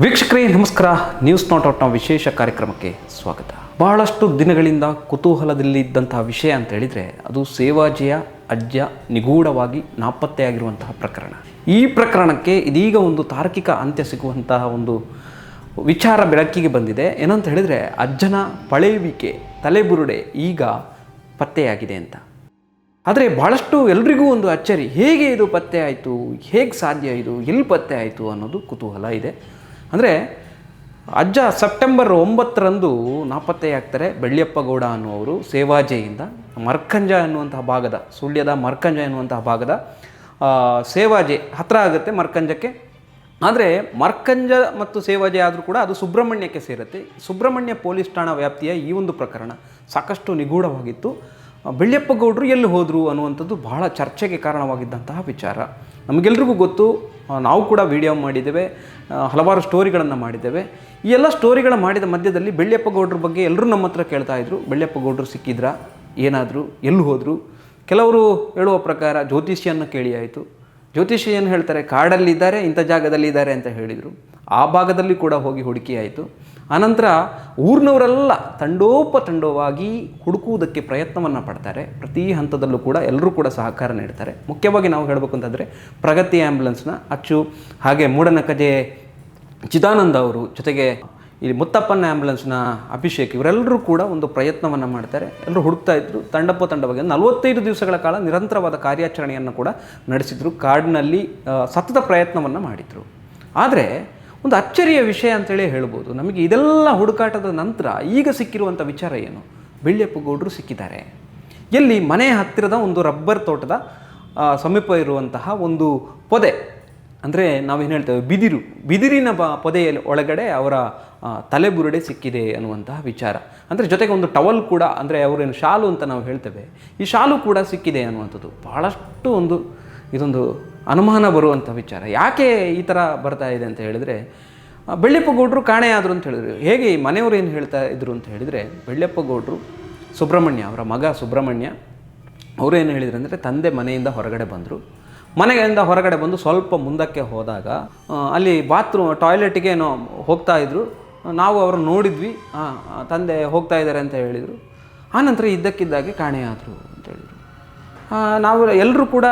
ವೀಕ್ಷಕರೇ, ನಮಸ್ಕಾರ. News not ಔಟ್ನ ವಿಶೇಷ ಕಾರ್ಯಕ್ರಮಕ್ಕೆ ಸ್ವಾಗತ. ಬಹಳಷ್ಟು ದಿನಗಳಿಂದ ಕುತೂಹಲದಲ್ಲಿದ್ದಂತಹ ವಿಷಯ ಅಂತ ಹೇಳಿದ್ರೆ, ಅದು ಸೇವಾಜಿಯ ಅಜ್ಜ ನಿಗೂಢವಾಗಿ ನಾಪತ್ತೆಯಾಗಿರುವಂತಹ ಪ್ರಕರಣ. ಈ ಪ್ರಕರಣಕ್ಕೆ ಇದೀಗ ಒಂದು ತಾರ್ಕಿಕ ಅಂತ್ಯ ಸಿಗುವಂತಹ ಒಂದು ವಿಚಾರ ಬೆಳಕಿಗೆ ಬಂದಿದೆ. ಏನಂತ ಹೇಳಿದರೆ ಅಜ್ಜನ ಪಳೆಯುವಿಕೆ ತಲೆಬುರುಡೆ ಈಗ ಪತ್ತೆಯಾಗಿದೆ ಅಂತ. ಆದರೆ ಭಾಳಷ್ಟು ಎಲ್ರಿಗೂ ಒಂದು ಅಚ್ಚರಿ. ಹೇಗೆ ಇದು ಪತ್ತೆ ಆಯಿತು? ಹೇಗೆ ಸಾಧ್ಯ ಇದು? ಎಲ್ಲಿ ಪತ್ತೆ ಆಯಿತು ಅನ್ನೋದು ಕುತೂಹಲ ಇದೆ. ಅಂದರೆ ಅಜ್ಜ ಸೆಪ್ಟೆಂಬರ್ ಒಂಬತ್ತರಂದು ನಾಪತ್ತೆಯಾಗ್ತಾರೆ ಬೆಳ್ಳಿಯಪ್ಪ ಗೌಡ ಅನ್ನುವರು ಸೇವಾಜೆಯಿಂದ. ಮರ್ಕಂಜ ಅನ್ನುವಂತಹ ಭಾಗದ, ಸುಳ್ಯದ ಮರ್ಕಂಜ ಎನ್ನುವಂತಹ ಭಾಗದ ಸೇವಾಜೆ ಹತ್ರ ಆಗುತ್ತೆ ಮರ್ಕಂಜಕ್ಕೆ. ಆದರೆ ಮರ್ಕಂಜ ಮತ್ತು ಸೇವಾಜೆ ಆದರೂ ಕೂಡ ಅದು ಸುಬ್ರಹ್ಮಣ್ಯಕ್ಕೆ ಸೇರುತ್ತೆ. ಸುಬ್ರಹ್ಮಣ್ಯ ಪೊಲೀಸ್ ಠಾಣಾ ವ್ಯಾಪ್ತಿಯ ಈ ಒಂದು ಪ್ರಕರಣ ಸಾಕಷ್ಟು ನಿಗೂಢವಾಗಿತ್ತು. ಬೆಳ್ಳಿಯಪ್ಪ ಗೌಡರು ಎಲ್ಲಿ ಹೋದರು ಅನ್ನುವಂಥದ್ದು ಬಹಳ ಚರ್ಚೆಗೆ ಕಾರಣವಾಗಿದ್ದಂತಹ ವಿಚಾರ. ನಮಗೆಲ್ರಿಗೂ ಗೊತ್ತು ನಾವು ಕೂಡ ವಿಡಿಯೋ ಮಾಡಿದ್ದೇವೆ ಹಲವಾರು ಸ್ಟೋರಿಗಳನ್ನು ಮಾಡಿದ್ದೇವೆ. ಈ ಎಲ್ಲ ಸ್ಟೋರಿಗಳ ಮಾಡಿದ ಮಧ್ಯದಲ್ಲಿ ಬೆಳ್ಳಪ್ಪ ಗೌಡ್ರ ಬಗ್ಗೆ ಎಲ್ಲರೂ ನಮ್ಮ ಹತ್ರ ಕೇಳ್ತಾ ಇದ್ರು. ಬೆಳ್ಳಿಯಪ್ಪ ಗೌಡರು ಸಿಕ್ಕಿದ್ರಾ? ಏನಾದರೂ? ಎಲ್ಲಿ ಹೋದರು? ಕೆಲವರು ಹೇಳುವ ಪ್ರಕಾರ ಜ್ಯೋತಿಷಿಯನ್ನು ಕೇಳಿ ಆಯಿತು. ಜ್ಯೋತಿಷಿ ಏನು ಹೇಳ್ತಾರೆ? ಕಾಡಲ್ಲಿದ್ದಾರೆ, ಇಂಥ ಜಾಗದಲ್ಲಿ ಇದ್ದಾರೆ ಅಂತ ಹೇಳಿದರು. ಆ ಭಾಗದಲ್ಲಿ ಕೂಡ ಹೋಗಿ ಹುಡುಕಿ ಆಯಿತು. ಆನಂತರ ಊರಿನವರೆಲ್ಲ ತಂಡೋಪತಂಡವಾಗಿ ಹುಡುಕುವುದಕ್ಕೆ ಪ್ರಯತ್ನವನ್ನು ಪಡ್ತಾರೆ. ಪ್ರತಿ ಹಂತದಲ್ಲೂ ಕೂಡ ಎಲ್ಲರೂ ಕೂಡ ಸಹಕಾರ ನೀಡ್ತಾರೆ. ಮುಖ್ಯವಾಗಿ ನಾವು ಹೇಳಬೇಕು ಅಂತಂದರೆ ಪ್ರಗತಿ ಆ್ಯಂಬುಲೆನ್ಸ್ನ ಅಚ್ಚು ಹಾಗೆ ಮೂಡನಕಜೆ ಚಿದಾನಂದ ಅವರು ಜೊತೆಗೆ ಇಲ್ಲಿ ಮುತ್ತಪ್ಪನ ಆ್ಯಂಬುಲೆನ್ಸ್ನ ಅಭಿಷೇಕ್ ಇವರೆಲ್ಲರೂ ಕೂಡ ಒಂದು ಪ್ರಯತ್ನವನ್ನು ಮಾಡ್ತಾರೆ. ಎಲ್ಲರೂ ಹುಡುಕ್ತಾ ಇದ್ರು. ತಂಡಪ್ಪ ತಂಡವಾಗಿ ನಲವತ್ತೈದು ದಿವಸಗಳ ಕಾಲ ನಿರಂತರವಾದ ಕಾರ್ಯಾಚರಣೆಯನ್ನು ಕೂಡ ನಡೆಸಿದ್ರು. ಕಾಡಿನಲ್ಲಿ ಸತತ ಪ್ರಯತ್ನವನ್ನು ಮಾಡಿದರು. ಆದರೆ ಒಂದು ಅಚ್ಚರಿಯ ವಿಷಯ ಅಂತೇಳಿ ಹೇಳ್ಬೋದು. ನಮಗೆ ಇದೆಲ್ಲ ಹುಡುಕಾಟದ ನಂತರ ಈಗ ಸಿಕ್ಕಿರುವಂಥ ವಿಚಾರ ಏನು? ಬೆಳ್ಳಿಯಪ್ಪ ಗೌಡರು ಸಿಕ್ಕಿದ್ದಾರೆ. ಎಲ್ಲಿ? ಮನೆ ಹತ್ತಿರದ ಒಂದು ರಬ್ಬರ್ ತೋಟದ ಸಮೀಪ ಇರುವಂತಹ ಒಂದು ಪೊದೆ. ಅಂದರೆ ನಾವೇನು ಹೇಳ್ತೇವೆ? ಬಿದಿರು. ಬಿದಿರಿನ ಬ, ಪೊದೆಯಲ್ಲಿ ಒಳಗಡೆ ಅವರ ತಲೆಬುರುಡೆ ಸಿಕ್ಕಿದೆ ಅನ್ನುವಂತಹ ವಿಚಾರ. ಅಂದರೆ ಜೊತೆಗೆ ಒಂದು ಟವಲ್ ಕೂಡ, ಅಂದರೆ ಅವರೇನು ಶಾಲು ಅಂತ ನಾವು ಹೇಳ್ತೇವೆ. ಈ ಶಾಲು ಕೂಡ ಸಿಕ್ಕಿದೆ ಅನ್ನುವಂಥದ್ದು. ಭಾಳಷ್ಟು ಒಂದು, ಇದೊಂದು ಅನುಮಾನ ಬರುವಂಥ ವಿಚಾರ. ಯಾಕೆ ಈ ಥರ ಬರ್ತಾ ಇದೆ ಅಂತ ಹೇಳಿದರೆ ಬೆಳ್ಳಪ್ಪ ಗೌಡ್ರು ಕಾಣೆ ಅಂತ ಹೇಳಿದ್ರು. ಹೇಗೆ ಈ ಮನೆಯವರು ಏನು ಹೇಳ್ತಾ ಇದ್ರು ಅಂತ ಹೇಳಿದರೆ, ಬೆಳ್ಳಪ್ಪ ಗೌಡ್ರು ಸುಬ್ರಹ್ಮಣ್ಯ, ಅವರ ಮಗ ಸುಬ್ರಹ್ಮಣ್ಯ, ಅವರು ಏನು ಹೇಳಿದ್ರು ಅಂದರೆ, ತಂದೆ ಮನೆಯಿಂದ ಹೊರಗಡೆ ಬಂದರು. ಮನೆಯಿಂದ ಹೊರಗಡೆ ಬಂದು ಸ್ವಲ್ಪ ಮುಂದಕ್ಕೆ ಹೋದಾಗ ಅಲ್ಲಿ ಬಾತ್ರೂಮ್, ಟಾಯ್ಲೆಟಿಗೆ ಏನೋ ಹೋಗ್ತಾ ಇದ್ರು. ನಾವು ಅವ್ರನ್ನ ನೋಡಿದ್ವಿ. ತಂದೆ ಹೋಗ್ತಾ ಇದ್ದಾರೆ ಅಂತ ಹೇಳಿದರು. ಆನಂತರ ಇದ್ದಕ್ಕಿದ್ದಾಗೆ ಕಾಣೆಯಾದರು ನಾವು ಎಲ್ಲರೂ ಕೂಡ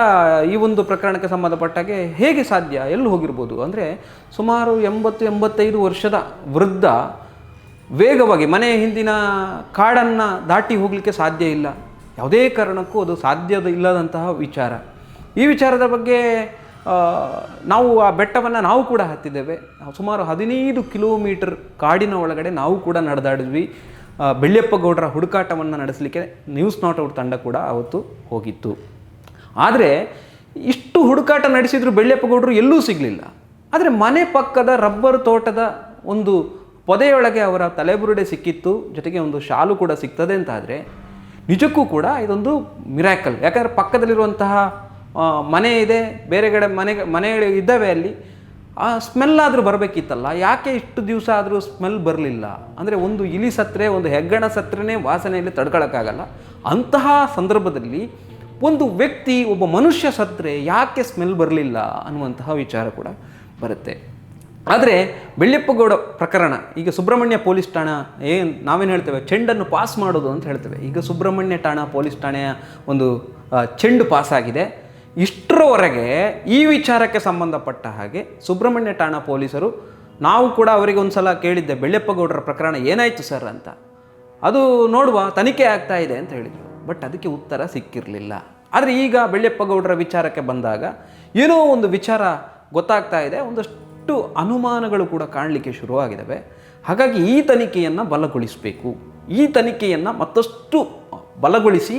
ಈ ಒಂದು ಪ್ರಕರಣಕ್ಕೆ ಸಂಬಂಧಪಟ್ಟಾಗೆ ಹೇಗೆ ಸಾಧ್ಯ? ಎಲ್ಲಿ ಹೋಗಿರ್ಬೋದು? ಅಂದರೆ ಸುಮಾರು ಎಂಬತ್ತು, ಎಂಬತ್ತೈದು ವರ್ಷದ ವೃದ್ಧ ವೇಗವಾಗಿ ಮನೆಯ ಹಿಂದಿನ ಕಾಡನ್ನು ದಾಟಿ ಹೋಗಲಿಕ್ಕೆ ಸಾಧ್ಯ ಇಲ್ಲ. ಯಾವುದೇ ಕಾರಣಕ್ಕೂ ಅದು ಸಾಧ್ಯದ ಇಲ್ಲದಂತಹ ವಿಚಾರ. ಈ ವಿಚಾರದ ಬಗ್ಗೆ ನಾವು ಆ ಬೆಟ್ಟವನ್ನು ನಾವು ಕೂಡ ಹತ್ತಿದ್ದೇವೆ. ಸುಮಾರು ಹದಿನೈದು ಕಿಲೋಮೀಟರ್ ಕಾಡಿನ ಒಳಗಡೆ ನಾವು ಕೂಡ ನಡೆದಾಡಿದ್ವಿ. ಆ, ಬೆಳ್ಳಿಯಪ್ಪ ಗೌಡರ ಹುಡುಕಾಟವನ್ನು ನಡೆಸಲಿಕ್ಕೆ ನ್ಯೂಸ್ ನಾಟ್ ಔಟ್ ತಂಡ ಕೂಡ ಅವತ್ತು ಹೋಗಿತ್ತು. ಆದರೆ ಇಷ್ಟು ಹುಡುಕಾಟ ನಡೆಸಿದ್ರು ಬೆಳ್ಳಿಯಪ್ಪ ಗೌಡರು ಎಲ್ಲೂ ಸಿಗಲಿಲ್ಲ. ಆದರೆ ಮನೆ ಪಕ್ಕದ ರಬ್ಬರ್ ತೋಟದ ಒಂದು ಪೊದೆಯೊಳಗೆ ಅವರ ತಲೆಬುರುಡೆ ಸಿಕ್ಕಿತ್ತು ಜೊತೆಗೆ ಒಂದು ಶಾಲು ಕೂಡ ಸಿಗ್ತದೆ ಅಂತಾದರೆ ನಿಜಕ್ಕೂ ಕೂಡ ಇದೊಂದು ಮಿರಾಕಲ್ ಯಾಕಂದರೆ ಪಕ್ಕದಲ್ಲಿರುವಂತಹ ಮನೆ ಇದೆ ಬೇರೆ ಕಡೆ ಮನೆ ಮನೆಗಳು ಇದ್ದಾವೆ ಅಲ್ಲಿ. ಆ ಸ್ಮೆಲ್ ಆದರೂ ಬರಬೇಕಿತ್ತಲ್ಲ, ಯಾಕೆ ಇಷ್ಟು ದಿವಸ ಆದರೂ ಸ್ಮೆಲ್ ಬರಲಿಲ್ಲ? ಅಂದರೆ ಒಂದು ಇಲಿ ಸತ್ತರೆ ಒಂದು ಹೆಗ್ಗಣ ಸತ್ತರೆ ವಾಸನೆಯಲ್ಲಿ ತಡ್ಕೊಳಕ್ಕಾಗಲ್ಲ. ಅಂತಹ ಸಂದರ್ಭದಲ್ಲಿ ಒಂದು ವ್ಯಕ್ತಿ, ಒಬ್ಬ ಮನುಷ್ಯ ಸತ್ತರೆ ಯಾಕೆ ಸ್ಮೆಲ್ ಬರಲಿಲ್ಲ ಅನ್ನುವಂತಹ ವಿಚಾರ ಕೂಡ ಬರುತ್ತೆ. ಆದರೆ ಬೆಳ್ಳಿಪ್ಪಗೌಡ ಪ್ರಕರಣ, ಈಗ ಸುಬ್ರಹ್ಮಣ್ಯ ಪೊಲೀಸ್ ಠಾಣಾ ಏನು ನಾವೇನು ಹೇಳ್ತೇವೆ? ಚೆಂಡನ್ನು ಪಾಸ್ ಮಾಡೋದು ಅಂತ ಹೇಳ್ತೇವೆ. ಈಗ ಸುಬ್ರಹ್ಮಣ್ಯ ಠಾಣಾ, ಪೊಲೀಸ್ ಠಾಣೆಯ ಒಂದು ಚೆಂಡು ಪಾಸ್ ಆಗಿದೆ. ಇಷ್ಟರವರೆಗೆ ಈ ವಿಚಾರಕ್ಕೆ ಸಂಬಂಧಪಟ್ಟ ಹಾಗೆ ಸುಬ್ರಹ್ಮಣ್ಯ ಠಾಣಾ ಪೊಲೀಸರು, ನಾವು ಕೂಡ ಅವರಿಗೆ ಒಂದು ಸಲ ಕೇಳಿದ್ದೆ, ಬೆಳ್ಳೆಪ್ಪಗೌಡರ ಪ್ರಕರಣ ಏನಾಯಿತು ಸರ್ ಅಂತ. ಅದು ನೋಡುವ, ತನಿಖೆ ಆಗ್ತಾ ಇದೆ ಅಂತ ಹೇಳಿದರು. ಬಟ್ ಅದಕ್ಕೆ ಉತ್ತರ ಸಿಕ್ಕಿರಲಿಲ್ಲ. ಆದರೆ ಈಗ ಬೆಳ್ಳೆಪ್ಪಗೌಡರ ವಿಚಾರಕ್ಕೆ ಬಂದಾಗ ಏನೋ ಒಂದು ವಿಚಾರ ಗೊತ್ತಾಗ್ತಾ ಇದೆ, ಒಂದಷ್ಟು ಅನುಮಾನಗಳು ಕೂಡ ಕಾಣಲಿಕ್ಕೆ ಶುರುವಾಗಿದ್ದಾವೆ ಹಾಗಾಗಿ ಈ ತನಿಖೆಯನ್ನು ಬಲಗೊಳಿಸಬೇಕು. ಈ ತನಿಖೆಯನ್ನು ಮತ್ತಷ್ಟು ಬಲಗೊಳಿಸಿ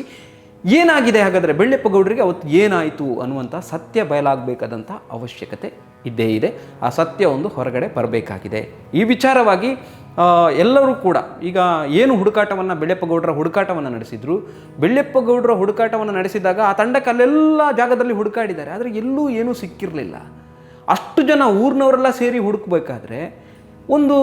ಏನಾಗಿದೆ ಹಾಗಾದರೆ ಬೆಳ್ಳೆಪ್ಪಗೌಡರಿಗೆ ಅವತ್ತು ಏನಾಯಿತು ಅನ್ನುವಂಥ ಸತ್ಯ ಬಯಲಾಗಬೇಕಾದಂಥ ಅವಶ್ಯಕತೆ ಇದ್ದೇ ಇದೆ. ಆ ಸತ್ಯ ಒಂದು ಹೊರಗಡೆ ಬರಬೇಕಾಗಿದೆ. ಈ ವಿಚಾರವಾಗಿ ಎಲ್ಲರೂ ಕೂಡ ಈಗ ಏನು ಹುಡುಕಾಟವನ್ನು ಬೆಳ್ಳೆಪ್ಪಗೌಡರ ಹುಡುಕಾಟವನ್ನು ನಡೆಸಿದ್ರು? ಬೆಳ್ಳೆಪ್ಪಗೌಡರ ಹುಡುಕಾಟವನ್ನು ನಡೆಸಿದಾಗ ಆ ತಂಡಕ್ಕೆ ಅಲ್ಲೆಲ್ಲ ಜಾಗದಲ್ಲಿ ಹುಡುಕಾಡಿದ್ದಾರೆ. ಆದರೆ ಎಲ್ಲೂ ಏನೂ ಸಿಕ್ಕಿರಲಿಲ್ಲ. ಅಷ್ಟು ಜನ ಊರಿನವರೆಲ್ಲ ಸೇರಿ ಹುಡುಕಬೇಕಾದ್ರೆ ಒಂದು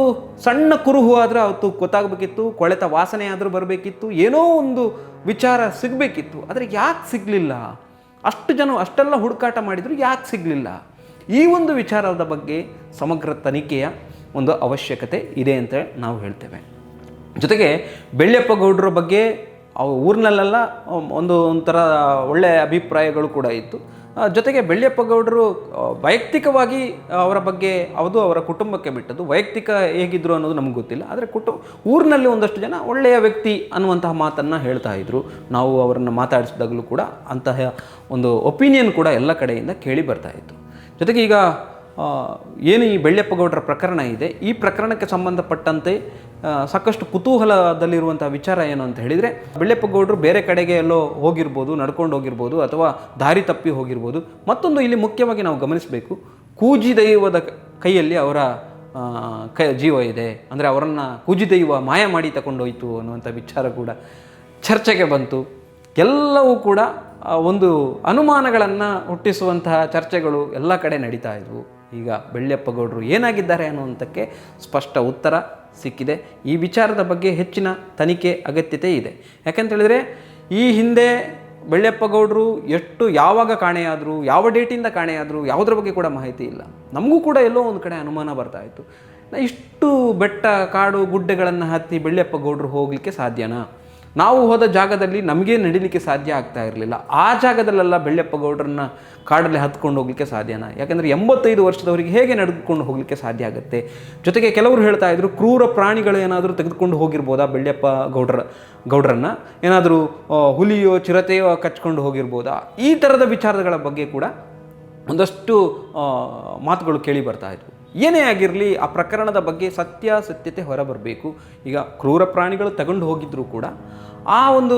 ಸಣ್ಣ ಕುರುಹು ಆದರೆ ಅವತ್ತು ಗೊತ್ತಾಗಬೇಕಿತ್ತು, ಕೊಳೆತ ವಾಸನೆ ಆದರೂ ಬರಬೇಕಿತ್ತು, ಏನೋ ಒಂದು ವಿಚಾರ ಸಿಗಬೇಕಿತ್ತು. ಆದರೆ ಯಾಕೆ ಸಿಗಲಿಲ್ಲ? ಅಷ್ಟು ಜನ ಅಷ್ಟೆಲ್ಲ ಹುಡುಕಾಟ ಮಾಡಿದರೂ, ಯಾಕೆ ಸಿಗಲಿಲ್ಲ? ಈ ಒಂದು ವಿಚಾರದ ಬಗ್ಗೆ ಸಮಗ್ರ ತನಿಖೆಯ ಒಂದು ಅವಶ್ಯಕತೆ ಇದೆ ಅಂತ ನಾವು ಹೇಳ್ತೇವೆ. ಜೊತೆಗೆ ಬೆಳ್ಳೆಪ್ಪ ಗೌಡರ ಬಗ್ಗೆ ಅವ ಊರಿನಲ್ಲೆಲ್ಲ ಒಂದು ಒಂಥರ ಒಳ್ಳೆಯ ಅಭಿಪ್ರಾಯಗಳು ಕೂಡ ಇತ್ತು. ಜೊತೆಗೆ ಬೆಳ್ಳಿಯಪ್ಪ ಗೌಡರು ವೈಯಕ್ತಿಕವಾಗಿ ಅವರ ಬಗ್ಗೆ ಅದು ಅವರ ಕುಟುಂಬಕ್ಕೆ ಬಿಟ್ಟದ್ದು. ವೈಯಕ್ತಿಕ ಹೇಗಿದ್ರು ಅನ್ನೋದು ನಮ್ಗೆ ಗೊತ್ತಿಲ್ಲ. ಆದರೆ ಕುಟುಂಬ ಊರಿನಲ್ಲಿ ಒಂದಷ್ಟು ಜನ ಒಳ್ಳೆಯ ವ್ಯಕ್ತಿ ಅನ್ನುವಂತಹ ಮಾತನ್ನು ಹೇಳ್ತಾ ಇದ್ರು. ನಾವು ಅವರನ್ನು ಮಾತಾಡಿಸಿದಾಗಲೂ ಕೂಡ ಅಂತಹ ಒಂದು ಒಪಿನಿಯನ್ ಕೂಡ ಎಲ್ಲ ಕಡೆಯಿಂದ ಕೇಳಿ ಬರ್ತಾ ಇತ್ತು. ಜೊತೆಗೆ ಈಗ ಏನು ಈ ಬೆಳ್ಳೆಪ್ಪ ಗೌಡರ ಪ್ರಕರಣ ಇದೆ, ಈ ಪ್ರಕರಣಕ್ಕೆ ಸಂಬಂಧಪಟ್ಟಂತೆ ಸಾಕಷ್ಟು ಕುತೂಹಲದಲ್ಲಿರುವಂಥ ವಿಚಾರ ಏನು ಅಂತ ಹೇಳಿದರೆ ಬೆಳ್ಳೆಪ್ಪ ಗೌಡರು ಬೇರೆ ಕಡೆಗೆ ಎಲ್ಲೋ ಹೋಗಿರ್ಬೋದು, ನಡ್ಕೊಂಡು ಹೋಗಿರ್ಬೋದು, ಅಥವಾ ದಾರಿ ತಪ್ಪಿ ಹೋಗಿರ್ಬೋದು, ಮತ್ತೊಂದು ಇಲ್ಲಿ ಮುಖ್ಯವಾಗಿ ನಾವು ಗಮನಿಸಬೇಕು, ಕೂಜಿ ದೈವದ ಕೈಯಲ್ಲಿ ಅವರ ಕೈ, ಜೀವ ಇದೆ, ಅಂದರೆ ಅವರನ್ನು ಕೂಜಿ ದೈವ ಮಾಯ ಮಾಡಿ ತಗೊಂಡೋಯ್ತು ಅನ್ನುವಂಥ ವಿಚಾರ ಕೂಡ ಚರ್ಚೆಗೆ ಬಂತು. ಎಲ್ಲವೂ ಕೂಡ ಒಂದು ಅನುಮಾನಗಳನ್ನು ಹುಟ್ಟಿಸುವಂತಹ ಚರ್ಚೆಗಳು ಎಲ್ಲ ಕಡೆ ನಡೀತಾ ಇದ್ವು. ಈಗ ಬೆಳ್ಳಿಯಪ್ಪ ಗೌಡರು ಏನಾಗಿದ್ದಾರೆ ಅನ್ನುವಂಥಕ್ಕೆ ಸ್ಪಷ್ಟ ಉತ್ತರ ಸಿಕ್ಕಿದೆ. ಈ ವಿಚಾರದ ಬಗ್ಗೆ ಹೆಚ್ಚಿನ ತನಿಖೆ ಅಗತ್ಯತೆ ಇದೆ. ಯಾಕಂತೇಳಿದರೆ ಈ ಹಿಂದೆ ಬೆಳ್ಳಿಯಪ್ಪ ಗೌಡರು ಎಷ್ಟು ಯಾವಾಗ ಕಾಣೆಯಾದರು, ಯಾವ ಡೇಟಿಂದ ಕಾಣೆಯಾದರು ಯಾವುದ್ರ ಬಗ್ಗೆ ಕೂಡ ಮಾಹಿತಿ ಇಲ್ಲ. ನಮಗೂ ಕೂಡ ಎಲ್ಲೋ ಒಂದು ಕಡೆ ಅನುಮಾನ ಬರ್ತಾ ಇತ್ತು. ಇಷ್ಟು ಬೆಟ್ಟ ಕಾಡು ಗುಡ್ಡೆಗಳನ್ನು ಹತ್ತಿ ಬೆಳ್ಳಿಯಪ್ಪ ಗೌಡರು ಹೋಗಲಿಕ್ಕೆ ಸಾಧ್ಯನಾ? ನಾವು ಹೋದ ಜಾಗದಲ್ಲಿ ನಮಗೆ ನಡಿಲಿಕ್ಕೆ ಸಾಧ್ಯ ಆಗ್ತಾ ಇರಲಿಲ್ಲ. ಆ ಜಾಗದಲ್ಲೆಲ್ಲ ಬೆಳ್ಳೆಪ್ಪ ಗೌಡ್ರನ್ನ ಕಾಡಲ್ಲಿ ಹತ್ಕೊಂಡು ಹೋಗ್ಲಿಕ್ಕೆ ಸಾಧ್ಯನಾ? ಯಾಕಂದರೆ ಎಂಬತ್ತೈದು ವರ್ಷದವರಿಗೆ ಹೇಗೆ ನಡೆದುಕೊಂಡು ಹೋಗ್ಲಿಕ್ಕೆ ಸಾಧ್ಯ ಆಗುತ್ತೆ? ಜೊತೆಗೆ ಕೆಲವರು ಹೇಳ್ತಾ ಇದ್ರು, ಕ್ರೂರ ಪ್ರಾಣಿಗಳು ಏನಾದರೂ ತೆಗೆದುಕೊಂಡು ಹೋಗಿರ್ಬೋದಾ ಬೆಳ್ಳೆಪ್ಪ ಗೌಡ್ರ ಗೌಡ್ರನ್ನ? ಏನಾದರೂ ಹುಲಿಯೋ, ಚಿರತೆಯೋ ಕಚ್ಕೊಂಡು ಹೋಗಿರ್ಬೋದಾ? ಈ ಥರದ ವಿಚಾರಗಳ ಬಗ್ಗೆ ಕೂಡ ಒಂದಷ್ಟು ಮಾತುಗಳು ಕೇಳಿ ಬರ್ತಾ ಇದ್ವು. ಏನೇ ಆಗಿರಲಿ ಆ ಪ್ರಕರಣದ ಬಗ್ಗೆ ಸತ್ಯಾಸತ್ಯತೆ ಹೊರಬರಬೇಕು. ಈಗ ಕ್ರೂರ ಪ್ರಾಣಿಗಳು ತಗೊಂಡು ಹೋಗಿದ್ರೂ ಕೂಡ ಆ ಒಂದು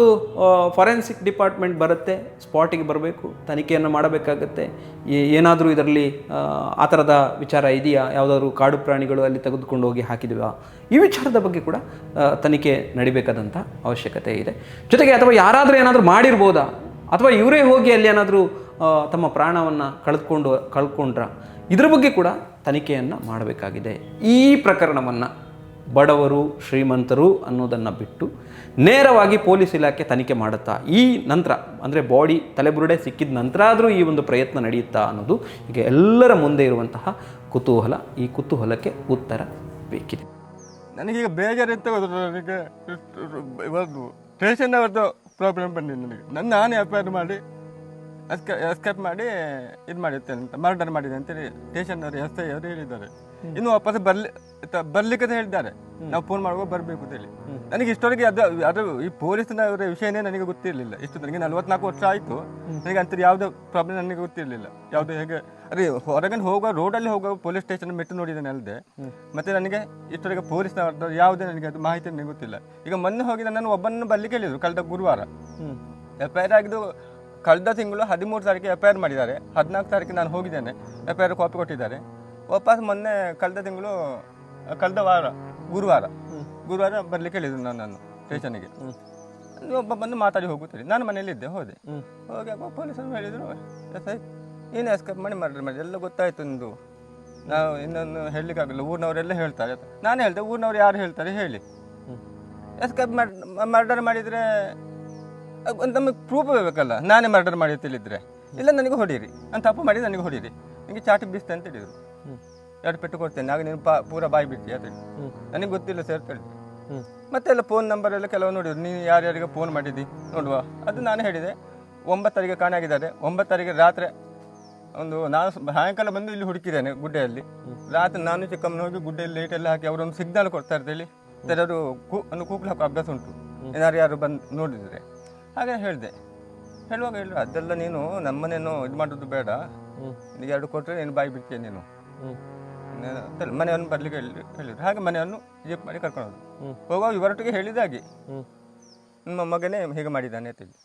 ಫಾರೆನ್ಸಿಕ್ ಡಿಪಾರ್ಟ್ಮೆಂಟ್ ಬರುತ್ತೆ ಸ್ಪಾಟಿಗೆ ಬರಬೇಕು, ತನಿಖೆಯನ್ನು ಮಾಡಬೇಕಾಗತ್ತೆ. ಏನಾದರೂ ಇದರಲ್ಲಿ, ಆ ಥರದ ವಿಚಾರ ಇದೆಯಾ? ಯಾವುದಾದ್ರೂ ಕಾಡು ಪ್ರಾಣಿಗಳು ಅಲ್ಲಿ ತೆಗೆದುಕೊಂಡು ಹೋಗಿ ಹಾಕಿದ್ವಾ? ಈ ವಿಚಾರದ ಬಗ್ಗೆ ಕೂಡ ತನಿಖೆ ನಡಿಬೇಕಾದಂಥ ಅವಶ್ಯಕತೆ ಇದೆ. ಜೊತೆಗೆ ಅಥವಾ ಯಾರಾದರೂ ಏನಾದರೂ ಮಾಡಿರ್ಬೋದಾ? ಅಥವಾ ಇವರೇ ಹೋಗಿ ಅಲ್ಲಿ ಏನಾದರೂ ತಮ್ಮ ಪ್ರಾಣವನ್ನು ಕಳೆದುಕೊಂಡು, ಕಳ್ಕೊಂಡ್ರ? ಇದ್ರ ಬಗ್ಗೆ ಕೂಡ ತನಿಖೆಯನ್ನು ಮಾಡಬೇಕಾಗಿದೆ. ಈ ಪ್ರಕರಣವನ್ನು ಬಡವರು, ಶ್ರೀಮಂತರು ಅನ್ನೋದನ್ನು ಬಿಟ್ಟು ನೇರವಾಗಿ ಪೊಲೀಸ್ ಇಲಾಖೆ ತನಿಖೆ ಮಾಡುತ್ತಾ, ಈ ನಂತರ ಅಂದರೆ ಬಾಡಿ ತಲೆಬುರುಡೆ ಸಿಕ್ಕಿದ ನಂತರ ಆದರೂ ಈ ಒಂದು ಪ್ರಯತ್ನ ನಡೆಯುತ್ತಾ ಅನ್ನೋದು ಈಗ ಎಲ್ಲರ ಮುಂದೆ ಇರುವಂತಹ ಕುತೂಹಲ. ಈ ಕುತೂಹಲಕ್ಕೆ ಉತ್ತರ ಬೇಕಿದೆ. ನನಗೀಗ ಬೇಜಾರಿತ್ತು ನನಗೆ ಇವತ್ತು ಸ್ಟೇಷನ್ ಅವ್ರದ್ದು ಪ್ರಾಬ್ಲಮ್ ಬಂದಿದೆ ನನಗೆ. ನನ್ನ ನಾನೇ ಎಫ್ ಮಾಡಿ ಎಸ್ಕೆ ಎಸ್ಕೇಪ್ ಮಾಡಿ ಇದು ಮಾಡಿದ್ದೆ ಅಂತ ಮರ್ಡರ್ ಮಾಡಿದೆ ಅಂತೇಳಿ ಸ್ಟೇಷನ್ ಅವರು ಎಸ್ ಐ ಅವರು ಹೇಳಿದ್ದಾರೆ. ಇನ್ನು ವಾಪಸ್ ಬರ್ಲಿ ಬರ್ಲಿಕ್ಕೆ ಅಂತ ಹೇಳಿದ್ದಾರೆ. ನಾವು ಫೋನ್ ಮಾಡುವಾಗ ಬರಬೇಕು ಅಂತೇಳಿ ನನಗೆ ಇಷ್ಟವರೆಗೆ ಅದು ಅದು ಈ ಪೊಲೀಸ್ನವರ ವಿಷಯನೇ ನನಗೆ ಗೊತ್ತಿರಲಿಲ್ಲ. ಇಷ್ಟು ನನಗೆ ನಲ್ವತ್ನಾಲ್ಕು ವರ್ಷ ಆಯಿತು. ನನಗೆ ಅಂತ ಯಾವುದೇ ಪ್ರಾಬ್ಲಮ್ ನನಗೆ ಗೊತ್ತಿರಲಿಲ್ಲ. ಯಾವುದು ಹೇಗೆ ಅದೇ ಹೊರಗಡೆ ಹೋಗುವ ರೋಡಲ್ಲಿ ಹೋಗುವ ಪೊಲೀಸ್ ಸ್ಟೇಷನ್ ಮೆಟ್ಟು ನೋಡಿದ್ದೇನೆ ಅಲ್ಲದೆ ಮತ್ತೆ ನನಗೆ ಇಷ್ಟವರೆಗೆ ಪೊಲೀಸ್ನವ್ರದ್ದು ಯಾವುದೇ ನನಗೆ ಅದು ಮಾಹಿತಿ ನನಗೆ ಗೊತ್ತಿಲ್ಲ. ಈಗ ಮೊನ್ನೆ ಹೋಗಿ ನನ್ನನ್ನು ಒಬ್ಬನನ್ನು ಬರ್ಲಿಕ್ಕೆ ಹೇಳಿದರು ಕಳೆದ ಗುರುವಾರ. ಎಫ್ ಐ ಆರ್ ಆಗಿದ್ದು ಕಳೆದ ತಿಂಗಳು ಹದಿಮೂರು ತಾರೀಕಿಗೆ ಎಫ್ ಐ ಆರ್ ಮಾಡಿದ್ದಾರೆ. ಹದಿನಾಲ್ಕು ತಾರೀಕಿಗೆ ನಾನು ಹೋಗಿದ್ದೇನೆ. ಎಫ್ ಐ ಆರ್ ಕಾಪಿ ಕೊಟ್ಟಿದ್ದಾರೆ. ವಾಪಸ್ ಮೊನ್ನೆ ಕಳೆದ ತಿಂಗಳು ಕಳೆದ ವಾರ ಗುರುವಾರ ಗುರುವಾರ ಬರ್ಲಿಕ್ಕೆ ಹೇಳಿದ್ರು ನನ್ನನ್ನು ಸ್ಟೇಷನ್ಗೆ ಒಬ್ಬ ಬಂದು ಮಾತಾಡಿ ಹೋಗುತ್ತೆ ನಾನು ಮನೆಯಲ್ಲಿದ್ದೆ ಹೋದೆ. ಹೋಗಿ ಅಪ್ಪ ಪೊಲೀಸರು ಹೇಳಿದರು ಎಸ್ ಐ ಏನು ಎಸ್ಕೇಪ್ ಮಾಡಿ ಮರ್ಡರ್ ಮಾಡಿ. ಎಲ್ಲ ಗೊತ್ತಾಯ್ತು ನಿಂದು. ನಾವು ಇನ್ನೊಂದು ಹೇಳಲಿಕ್ಕಾಗಲ್ಲ ಊರಿನವರೆಲ್ಲ ಹೇಳ್ತಾರೆ. ನಾನು ಹೇಳಿದೆ ಊರಿನವ್ರು ಯಾರು ಹೇಳ್ತಾರೆ ಹೇಳಿ. ಎಸ್ಕೇಪ್ ಮರ್ಡರ್ ಮಾಡಿದರೆ ನಮಗೆ ಪ್ರೂಫ್ ಬೇಕಲ್ಲ. ನಾನೇ ಮರ್ಡರ್ ಮಾಡಿ ತಿಳಿದ್ರೆ. ಇಲ್ಲ ನನಗೆ ಹೊಡೀರಿ. ಅಂತ ತಪ್ಪು ಮಾಡಿ ನನಗೆ ಹೊಡೀರಿ. ನಿಮಗೆ ಚಾಟಿ ಬೀಸ್ತೆ ಅಂತ ಹೇಳಿದರು. ಎರಡು ಪೆಟ್ಟು ಕೊಡ್ತೇನೆ. ಆಗ ನೀನು ಪಾ ಪೂರ ಬಾಯಿ ಬಿಟ್ಟು ಅಂತ ಹೇಳಿ ನನಗೆ ಗೊತ್ತಿಲ್ಲ ಸರ್ ಅಂತ ಹೇಳಿದ್ರು. ಮತ್ತೆ ಎಲ್ಲ ಫೋನ್ ನಂಬರ್ ಎಲ್ಲ ಕೆಲವು ನೋಡಿದ್ರು. ನೀನು ಯಾರ್ಯಾರಿಗೆ ಫೋನ್ ಮಾಡಿದ್ದಿ? ನೋಡುವ. ಅದು ನಾನು ಹೇಳಿದೆ. ಒಂಬತ್ತರಿಗೆ ಕಾಣಾಗಿದ್ದಾರೆ ಒಂಬತ್ತರಿಗೆ ರಾತ್ರಿ ಒಂದು ನಾನು ಸಾಯಂಕಾಲ ಬಂದು ಇಲ್ಲಿ ಹುಡುಕಿದ್ದೇನೆ ಗುಡ್ಡೆಯಲ್ಲಿ. ರಾತ್ರಿ ನಾನು ಚಿಕ್ಕಮ್ಮನ ಹೋಗಿ ಗುಡ್ಡೆಯಲ್ಲಿ ಲೈಟ್ ಎಲ್ಲ ಹಾಕಿ ಅವರೊಂದು ಸಿಗ್ನಲ್ ಕೊಡ್ತಾ ಇರ್ತೇಳಿ ಅವರು ಕೂ ಕೂಗ್ಲು ಹಾಕೋ ಅಭ್ಯಾಸ ಉಂಟು. ಏನಾರು ಯಾರು ಬಂದು ನೋಡಿದರೆ. ಹಾಗೆ ಹೇಳಿದೆ. ಹೇಳುವಾಗ ಹೇಳಿದ್ರು ಅದೆಲ್ಲ ನೀನು ನಮ್ಮನೇನು ಇದು ಮಾಡೋದು ಬೇಡ. ನಿನಗೆ ಎರಡು ಕೊಟ್ಟರೆ ನೀನು ಬಾಯಿ ಬಿಡ್ತೀಯ ನೀನು. ಮನೆಯನ್ನು ಬರ್ಲಿಕ್ಕೆ ಹೇಳಿ ಹೇಳಿದ್ರು. ಹಾಗೆ ಮನೆಯನ್ನು ಜೀಪ್ ಮಾಡಿ ಕರ್ಕೊಂಡು ಹೋಗುವಾಗ ಇವರೊಟ್ಟಿಗೆ ಹೇಳಿದಾಗೆ. ನಿಮ್ಮ ಮಗನೇ ಹೀಗೆ ಮಾಡಿದ್ದಾನೆ ಅಂತ ಹೇಳಿ.